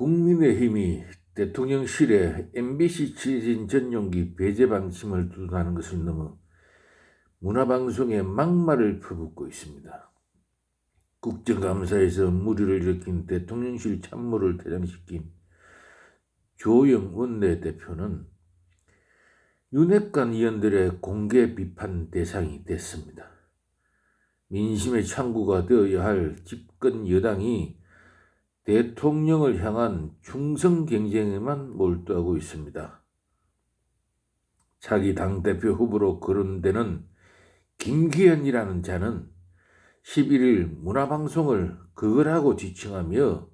국민의힘이 대통령실에 MBC 취재진 전용기 배제 방침을 두둔하는 것을 넘어 문화방송에 막말을 퍼붓고 있습니다. 국정감사에서 무리를 일으킨 대통령실 참모를 퇴장시킨 조영 원내대표는 윤핵관 의원들의 공개 비판 대상이 됐습니다. 민심의 창구가 되어야 할 집권 여당이 대통령을 향한 충성 경쟁에만 몰두하고 있습니다. 자기 당대표 후보로 거론되는 김기현이라는 자는 11일 문화방송을 그거라고 지칭하며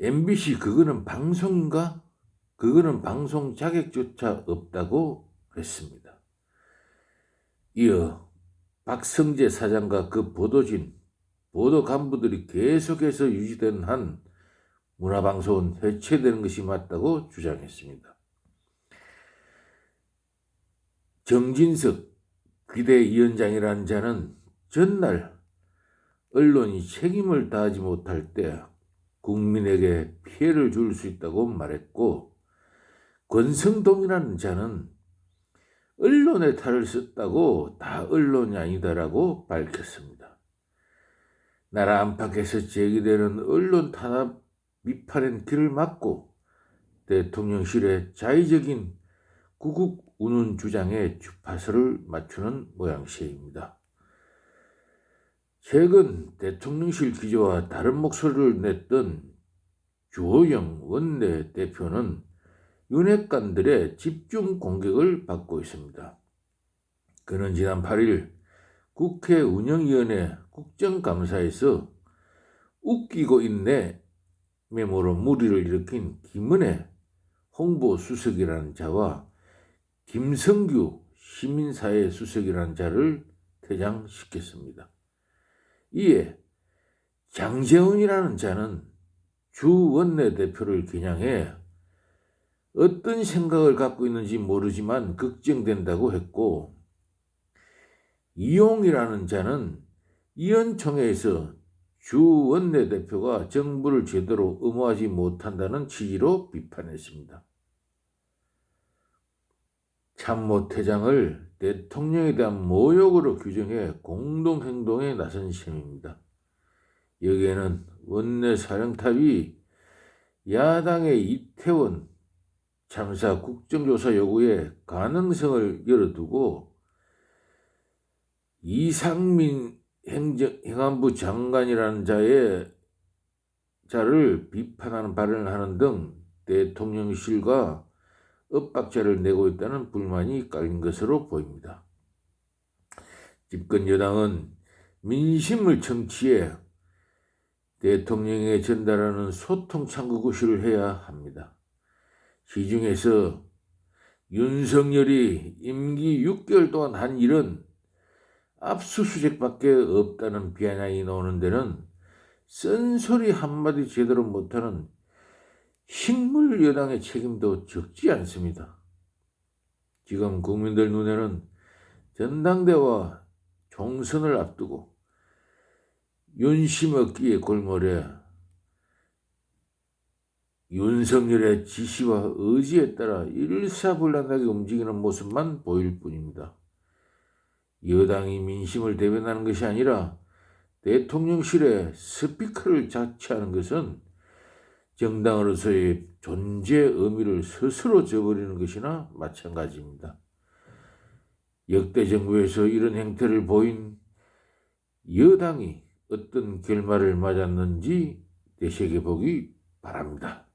MBC 그거는 방송인가? 그거는 방송 자격조차 없다고 했습니다. 이어 박성재 사장과 그 보도진, 보도 간부들이 계속해서 유지된 한 문화방송은 해체되는 것이 맞다고 주장했습니다. 정진석 비대위원장이라는 자는 전날 언론이 책임을 다하지 못할 때 국민에게 피해를 줄 수 있다고 말했고 권성동이라는 자는 언론의 탈을 썼다고 다 언론이 아니다라고 밝혔습니다. 나라 안팎에서 제기되는 언론 탄압 비판엔 귀를 막고 대통령실의 자의적인 구국 운운 주장에 주파수를 맞추는 모양새입니다. 최근 대통령실 기조와 다른 목소리를 냈던 주호영 원내대표는 윤핵관들의 집중 공격을 받고 있습니다. 그는 지난 8일 국회 운영위원회 국정감사에서 웃기고 있네 메모로 무리를 일으킨 김은혜 홍보수석이라는 자와 김성규 시민사회 수석이라는 자를 퇴장시켰습니다. 이에 장재훈이라는 자는 주 원내대표를 겨냥해 어떤 생각을 갖고 있는지 모르지만 걱정된다고 했고 이용이라는 자는 이현총회에서 주 원내대표가 정부를 제대로 의무하지 못한다는 취지로 비판했습니다. 참모퇴장을 대통령에 대한 모욕으로 규정해 공동행동에 나선 셈입니다. 여기에는 원내 사령탑이 야당의 이태원 참사 국정조사 요구에 가능성을 열어두고 이상민 행정, 행안부 장관이라는 자의 자를 비판하는 발언을 하는 등 대통령실과 엇박자를 내고 있다는 불만이 깔린 것으로 보입니다. 집권 여당은 민심을 청취해 대통령에게 전달하는 소통 창구구실을 해야 합니다. 시중에서 윤석열이 임기 6개월 동안 한 일은 압수수색밖에 없다는 비아냥이 나오는 데는 쓴소리 한마디 제대로 못하는 식물 여당의 책임도 적지 않습니다. 지금 국민들 눈에는 전당대와 총선을 앞두고 윤심 얻기의 골몰에 윤석열의 지시와 의지에 따라 일사불란하게 움직이는 모습만 보일 뿐입니다. 여당이 민심을 대변하는 것이 아니라 대통령실의 스피커를 자처하는 것은 정당으로서의 존재 의미를 스스로 저버리는 것이나 마찬가지입니다. 역대 정부에서 이런 행태를 보인 여당이 어떤 결말을 맞았는지 되새겨보기 바랍니다.